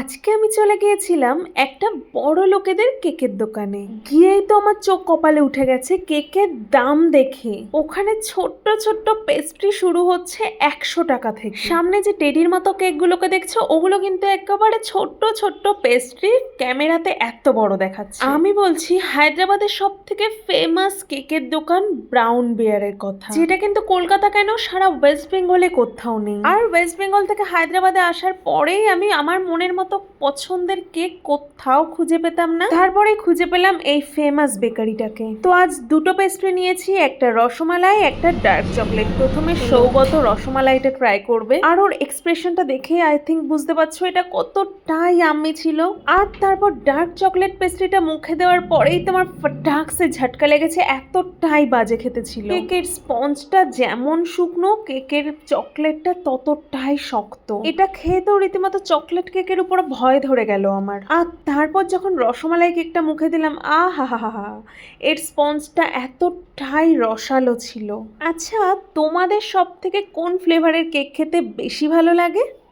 আজকে আমি চলে গিয়েছিলাম একটা বড় লোকেদের কেকের দোকানে। গিয়েই তো আমার চোখ কপালে উঠে গেছে কেকের দাম দেখে। ওখানে ছোট্ট ছোট্ট পেস্ট্রি শুরু হচ্ছে একশো টাকা থেকে। সামনে যে টেডির মতো কেকগুলোকে দেখছ, ওগুলো কিন্তু একেবারে ছোট্ট ছোট্ট পেস্ট্রি ক্যামেরাতে এত বড় দেখাচ্ছে। আমি বলছি, হায়দ্রাবাদের সব থেকে ফেমাস কেকের দোকান ব্রাউন বিয়ারের কথা। যেটা কিন্তু কলকাতা কেন, সারা ওয়েস্ট বেঙ্গলে কোথাও নেই। আর ওয়েস্ট বেঙ্গল থেকে হায়দ্রাবাদে আসার পরেই আমি, আমার মনের মতো পছন্দের কেক কোথাও খুঁজে পেতাম না। তারপরে খুঁজে পেলাম এই ফেমাস বেকারিটাকে। তো আজ দুটো পেস্ট্রি নিয়েছি, একটা রসমালাই, একটা ডার্ক চকলেট প্রথমে সৌগত রসমালাইটা ট্রাই করবে। আর ওর এক্সপ্রেশনটা দেখে আই থিঙ্ক বুঝতে পারছ এটা কতটাই আম্মি ছিল। আর তারপর ডার্ক চকলেট পেস্ট্রিটা মুখে দেওয়ার পরেই তোমার ফটাকসে ঝটকা লেগেছে, এতটাই বাজে খেতে ছিল। কেকের স্পঞ্জটা যেমন শুকনো, কেকের চকলেটটা ততটাই শক্ত। এটা খেয়ে তো রীতিমতো চকলেট কেকের উপর ভয় ধরে গেল আমার। আর তারপর যখন রসমালাই কেকটা মুখে দিলাম আ হা হা হা এর স্পঞ্জটা এতটাই রসালো ছিল। আচ্ছা তোমাদের সব থেকে কোন ফ্লেভারের কেক খেতে বেশি ভালো লাগে?